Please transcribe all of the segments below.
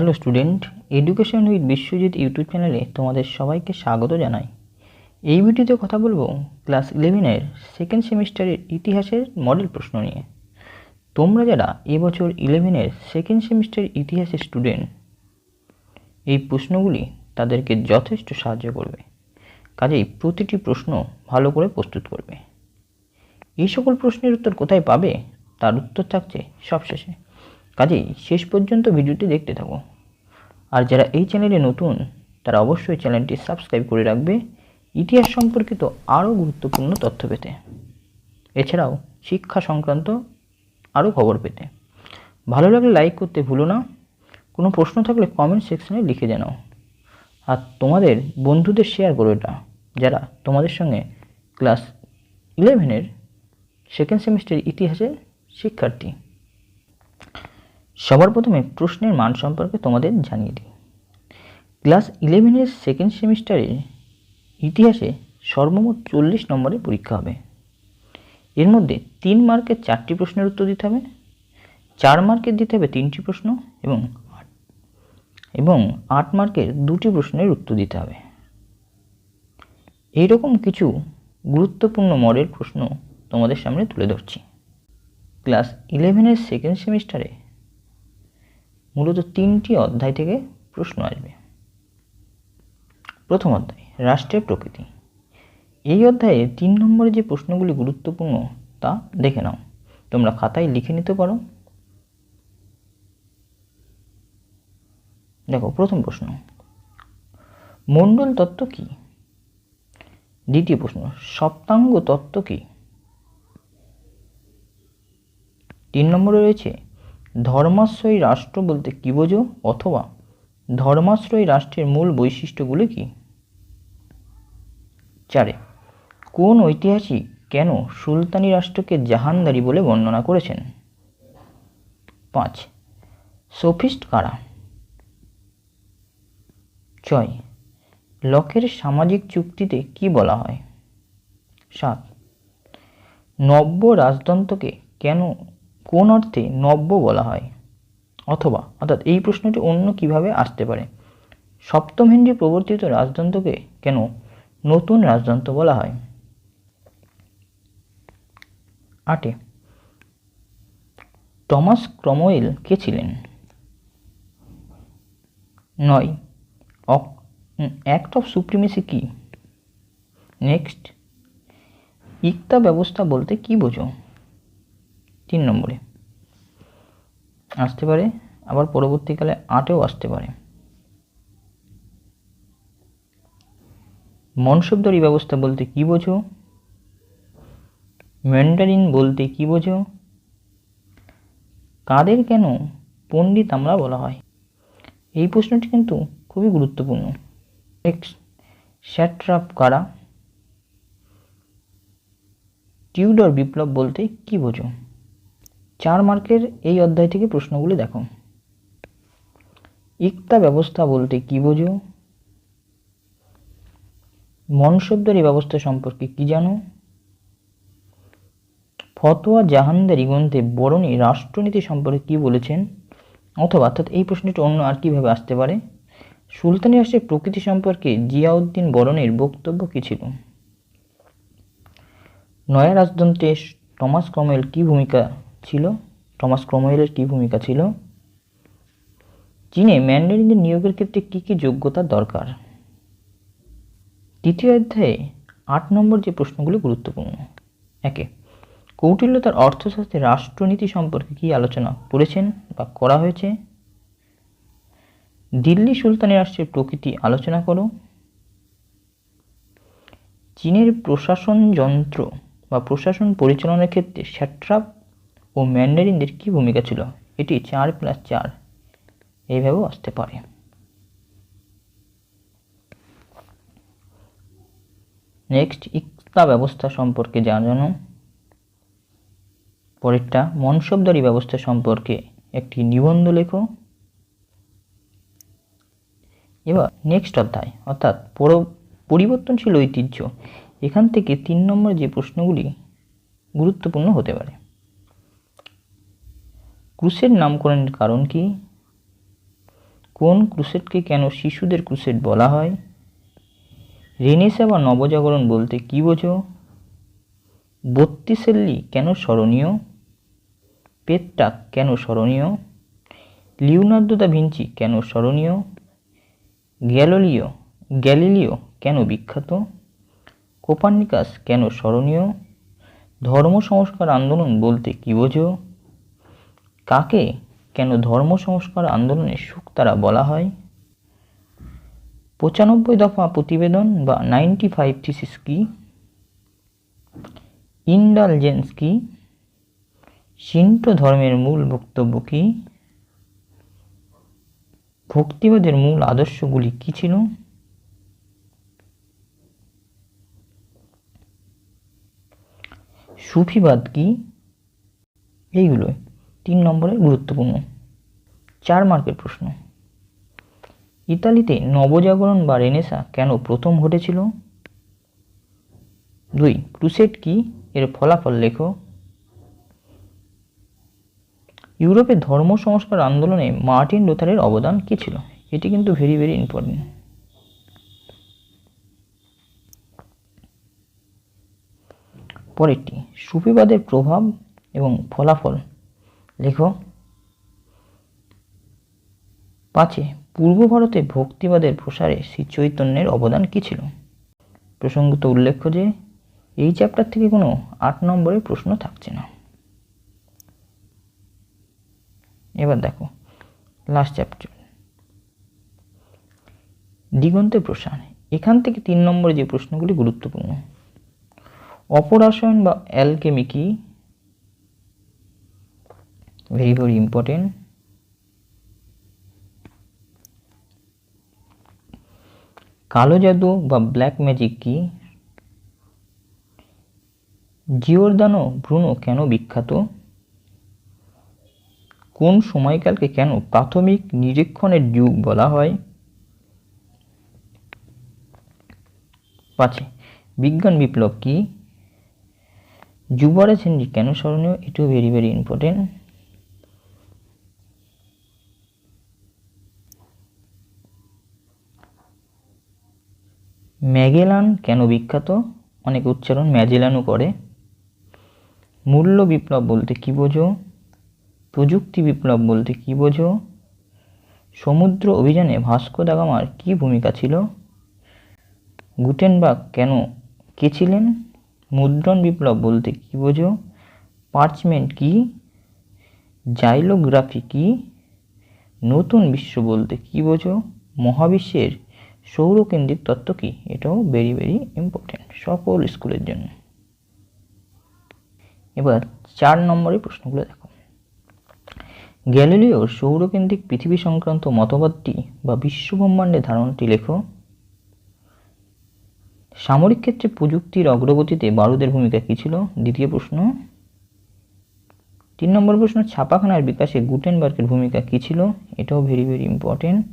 Hello student education with Biswajit YouTube চ্যানেলে তোমাদের সবাইকে স্বাগত জানাই। এই ভিডিওতে কথা বলব ক্লাস ইলেভেনের সেকেন্ড সেমিস্টারের ইতিহাসের মডেল প্রশ্ন নিয়ে। তোমরা যারা এবছর ইলেভেনের সেকেন্ড সেমিস্টারের ইতিহাসের স্টুডেন্ট এই প্রশ্নগুলি তাদেরকে যথেষ্ট সাহায্য করবে। কাজেই প্রতিটি প্রশ্ন ভালো করে প্রস্তুত করবে। এই সকল প্রশ্নের উত্তর কোথায় পাবে? তার উত্তর থাকছে সবশেষে। কাজেই শেষ পর্যন্ত ভিডিওটি দেখতে থাকো। আর যারা এই চ্যানেলে নতুন, তারা অবশ্যই চ্যানেলটি সাবস্ক্রাইব করে রাখবে ইতিহাস সম্পর্কিত আরও গুরুত্বপূর্ণ তথ্য পেতে। এছাড়াও শিক্ষা সংক্রান্ত আরও খবর পেতে। ভালো লাগলে লাইক করতে ভুলো না। কোনো প্রশ্ন থাকলে কমেন্ট সেকশনে লিখে জানাও। আর তোমাদের বন্ধুদের শেয়ার করো এটা। যারা তোমাদের সঙ্গে ক্লাস ইলেভেনের সেকেন্ড সেমিস্টার ইতিহাসের শিক্ষার্থী। সবার প্রথমে প্রশ্নের মান সম্পর্কে তোমাদের জানিয়ে দিই। ক্লাস ইলেভেনের সেকেন্ড সেমিস্টারে ইতিহাসে সর্বমোট চল্লিশ নম্বরের পরীক্ষা হবে। এর মধ্যে তিন মার্কের চারটি প্রশ্নের উত্তর দিতে হবে, চার মার্কের দিতে হবে তিনটি প্রশ্ন এবং এবং আট মার্কের দুটি প্রশ্নের উত্তর দিতে হবে। এইরকম কিছু গুরুত্বপূর্ণ মডেল প্রশ্ন তোমাদের সামনে তুলে ধরছি। ক্লাস ইলেভেনের সেকেন্ড সেমিস্টারে মূলত তিনটি অধ্যায় থেকে প্রশ্ন আসবে। প্রথম অধ্যায়, রাষ্ট্রের প্রকৃতি। এই অধ্যায়ে তিন নম্বরে যে প্রশ্নগুলি গুরুত্বপূর্ণ তা দেখে নাও। তোমরা খাতায় লিখে নিতে পারো। দেখো, প্রথম প্রশ্ন, মণ্ডল তত্ত্ব কি? দ্বিতীয় প্রশ্ন, সপ্তাঙ্গ তত্ত্ব কি? তিন নম্বরে রয়েছে ধর্মাশ্রয়ী রাষ্ট্র বলতে কী বোঝো অথবা ধর্মাশ্রয়ী রাষ্ট্রের মূল বৈশিষ্ট্যগুলি কী? চারে, কোন ঐতিহাসিক কেন সুলতানি রাষ্ট্রকে জাহানদারি বলে বর্ণনা করেছেন? পাঁচ, সোফিস্ট কারা? ছয়, লকের সামাজিক চুক্তিতে কি বলা হয়? সাত, নব্য রাজতন্ত্রকে কেন কোন অর্থে নব্য বলা হয়? অথবা, অর্থাৎ এই প্রশ্নটি অন্য কীভাবে আসতে পারে? সপ্তম হেনরি প্রবর্তিত রাজতন্ত্রকে কেন নতুন রাজতন্ত্র বলা হয়? আটে টমাস ক্রমওয়েল কে ছিলেন? নয়। অ্যাক্ট অফ সুপ্রিমেসি কি? নেক্সট। ইকতা ব্যবস্থা বলতে কি বোঝো? তিন নম্বরে। আসতে পারে, আবার পরবর্তীকালে আটেও আসতে পারে। মনসবদারি ব্যবস্থা বলতে কি বোঝো? ম্যান্ডারিন বলতে কি বোঝো? কাদের কেন পণ্ডিত আমরা বলা হয়? এই প্রশ্নটি কিন্তু খুবই গুরুত্বপূর্ণ। নেক্সট, স্যাট্রাপ কারা? টিউডর বিপ্লব বলতে কি বোঝো? চার মার্কের এই অধ্যায় থেকে প্রশ্নগুলি দেখো। ইকতা ব্যবস্থা বলতে কি বোঝো? মন শব্দের এই ব্যবস্থা সম্পর্কে কি জানো? ফতোয়া জাহানদারি গ্রন্থে বরণী রাষ্ট্রনীতি সম্পর্কে কি বলেছেন? অথবা অর্থাৎ এই প্রশ্নটি অন্য আর কীভাবে আসতে পারে? সুলতানি রাষ্ট্রের প্রকৃতি সম্পর্কে জিয়াউদ্দিন বরণের বক্তব্য কী ছিল? নয়া রাজতন্ত্রে টমাস ক্রমওয়েল কী ভূমিকা ছিল, টমাস ক্রমওয়েলের কী ভূমিকা ছিল? চীনে ম্যান্ডারিনদের নিয়োগের ক্ষেত্রে কী কী যোগ্যতা দরকার? তৃতীয় অধ্যায়ে আট নম্বর যে প্রশ্নগুলি গুরুত্বপূর্ণ। একে কৌটিল্য তার অর্থশাস্ত্রে রাষ্ট্রনীতি সম্পর্কে কী আলোচনা করেছেন বা করা হয়েছে? দিল্লি সুলতানি রাষ্ট্রের প্রকৃতি আলোচনা করো। চীনের প্রশাসন যন্ত্র বা প্রশাসন পরিচালনার ক্ষেত্রে স্যাট্রাপ ও ম্যান্ডারিনদের কী ভূমিকা ছিল? এটি চার প্লাস চার। এইভাবেও আসতে পারে। নেক্সট ইকতা ব্যবস্থা সম্পর্কে জানানো পরেরটা মনসবদারি ব্যবস্থা সম্পর্কে একটি নিবন্ধ লেখো। এবার নেক্সট অধ্যায়, অর্থাৎ পর- পরিবর্তনশীল ঐতিহ্য। এখান থেকে তিন নম্বর যে প্রশ্নগুলি গুরুত্বপূর্ণ হতে পারে। ক্রুশের নামকরণের কারণ কি? কোন ক্রুসেডকে কেন শিশুদের ক্রুসেড বলা হয়? রেনেসা বা নবজাগরণ বলতে কী বোঝো? বত্রিশেল্লি কেন স্মরণীয়? পেট্টা কেন স্মরণীয়? লিওনার্দো দা ভিঞ্চি কেন স্মরণীয়? গ্যালোলিও, গ্যালিলিও কেন বিখ্যাত? কোপার্নিকাস কেন স্মরণীয়? ধর্ম সংস্কার আন্দোলন বলতে কী বোঝো? কাকে কেন ধর্ম সংস্কার আন্দোলনের তারা বলা হয়? পঁচানব্বই দফা প্রতিবেদন বা নাইনটি ফাইভ থিসিস কি? ইন্ডালজেন্স কি? সিন্টো ধর্মের মূল বক্তব্য কি? ভক্তিবাদের মূল আদর্শগুলি কি ছিল? সুফিবাদ কি? এইগুলো তিন নম্বরে গুরুত্বপূর্ণ। চার মার্কের প্রশ্ন। ইতালিতে নবজাগরণ বা রেনেসা কেন প্রথম ঘটেছিল? দুই ক্রুসেট কি এর ফলাফল লেখো? ইউরোপে ধর্ম সংস্কার আন্দোলনে মার্টিন লুথারের অবদান কী ছিল? এটি কিন্তু ভেরি ভেরি ইম্পর্টেন্ট পরেরটি, সুফিবাদের প্রভাব এবং ফলাফল লেখো। পাঁচে, পূর্ব ভারতে ভক্তিবাদের প্রসারে শ্রী চৈতন্যের অবদান কী ছিল? প্রসঙ্গত উল্লেখ্য যে, এই চ্যাপ্টার থেকে কোনো আট নম্বরের প্রশ্ন থাকছে না। এবার দেখো লাস্ট চ্যাপ্টার দিগন্তের প্রসার, এখান থেকে তিন নম্বরে যে প্রশ্নগুলি গুরুত্বপূর্ণ। অপরাসায়ন বা অ্যালকেমি কি? ভেরি ভেরি ইম্পর্টেন্ট কালো জাদু বা ব্ল্যাক ম্যাজিক কি? জিওরদানো ব্রুনো কেন বিখ্যাত? কোন সময়কালকে কেন প্রাথমিক নিরীক্ষণের যুগ বলা হয়? পাঁচে, বিজ্ঞান বিপ্লব কি? যুবরাজ হেনরি কেন স্মরণীয়? এটিও ভেরি ভেরি ইম্পর্টেন্ট ম্যাগেলান কেন বিখ্যাত? অনেক উচ্চারণ ম্যাজেলানও করে। মূল্য বিপ্লব বলতে কী বোঝো? প্রযুক্তি বিপ্লব বলতে কী বোঝো? সমুদ্র অভিযানে ভাস্কো দাগামার কী ভূমিকা ছিল? গুটেনবার্গ কেন কে ছিলেন? মুদ্রণ বিপ্লব বলতে কী বোঝো? পার্চমেন্ট কি? জাইলোগ্রাফি কি? নতুন বিশ্ব বলতে কী বোঝো? মহাবিশ্বের সৌরকেন্দ্রিক তত্ত্ব কী? এটাও ভেরি ভেরি ইম্পর্টেন্ট সকল স্কুলের জন্য। এবার চার নম্বরের প্রশ্নগুলো দেখো। গ্যালিলিওর সৌরকেন্দ্রিক পৃথিবী সংক্রান্ত মতবাদটি বা বিশ্বব্রহ্মাণ্ডের ধারণাটি লেখো। সামরিক ক্ষেত্রে প্রযুক্তির অগ্রগতিতে বারুদের ভূমিকা কী ছিল? দ্বিতীয় প্রশ্ন। তিন নম্বর প্রশ্ন, ছাপাখানার বিকাশে গুটেনবার্গের ভূমিকা কী ছিল? এটাও ভেরি ভেরি ইম্পর্টেন্ট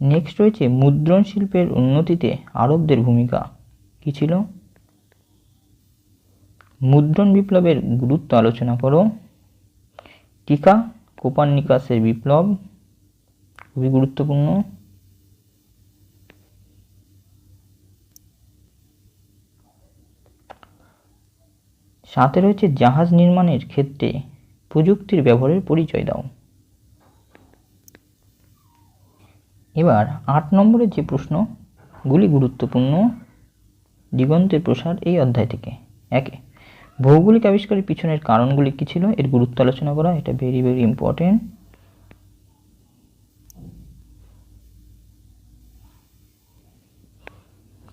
নেক্সট রয়েছে মুদ্রণ শিল্পের উন্নতিতে আরবদের ভূমিকা। কী ছিল? মুদ্রণ বিপ্লবের গুরুত্ব আলোচনা করো। টিকা, কোপার্নিকাসের বিপ্লব, খুবই গুরুত্বপূর্ণ। সাথে রয়েছে জাহাজ নির্মাণের ক্ষেত্রে প্রযুক্তির ব্যবহারের পরিচয় দাও। এবার আট নম্বরের যে প্রশ্নগুলি গুরুত্বপূর্ণ দিগন্তের প্রসার এই অধ্যায় থেকে। একে, ভৌগোলিক আবিষ্কারের পিছনের কারণগুলি কী ছিল? এর গুরুত্ব আলোচনা করা, এটা ভেরি ভেরি ইম্পর্টেন্ট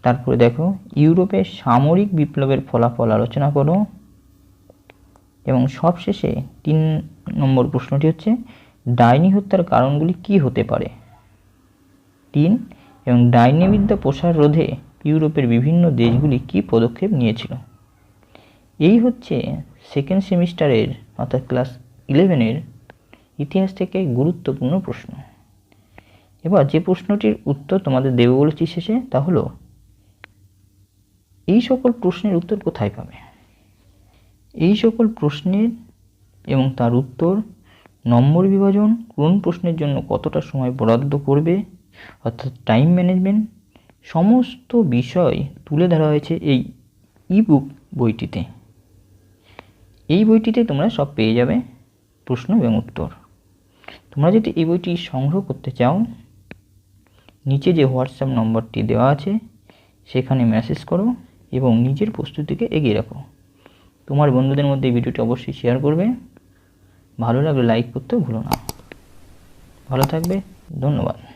তারপরে দেখো, ইউরোপে সামরিক বিপ্লবের ফলাফল আলোচনা করো। এবং সবশেষে তিন নম্বর প্রশ্নটি হচ্ছে, ডাইনি হত্যার কারণগুলি কি হতে পারে? তিন এবং ডাইনিবিদ্যা প্রসার রোধে ইউরোপের বিভিন্ন দেশগুলি কি পদক্ষেপ নিয়েছিল? এই হচ্ছে সেকেন্ড সেমিস্টারের অর্থাৎ ক্লাস ইলেভেনের ইতিহাস থেকে গুরুত্বপূর্ণ প্রশ্ন। এবার যে প্রশ্নটির উত্তর তোমাদের দেবে বলেছি শেষে তা হলো, এই সকল প্রশ্নের উত্তর কোথায় পাবে? এই সকল প্রশ্নের এবং তার উত্তর নম্বর বিভাজন কোন প্রশ্নের জন্য কতটা সময় বরাদ্দ করবে? অর্থাৎ টাইম ম্যানেজমেন্ট সমস্ত বিষয় তুলে ধরা হয়েছে এই ইবুক বইটিতে। এই বইটিতে তোমরা সব পেয়ে যাবে প্রশ্ন এবং উত্তর। তোমরা যদি এই বইটি সংগ্রহ করতে চাও, নিচে যে হোয়াটসঅ্যাপ নম্বরটি দেওয়া আছে, সেখানে মেসেজ করো এবং নিজের প্রস্তুতিকে এগিয়ে রাখো। তোমার বন্ধুদের মধ্যে এই ভিডিওটি অবশ্যই শেয়ার করবে। ভালো লাগলে লাইক করতেও ভুলো না। ভালো থাকবে, ধন্যবাদ।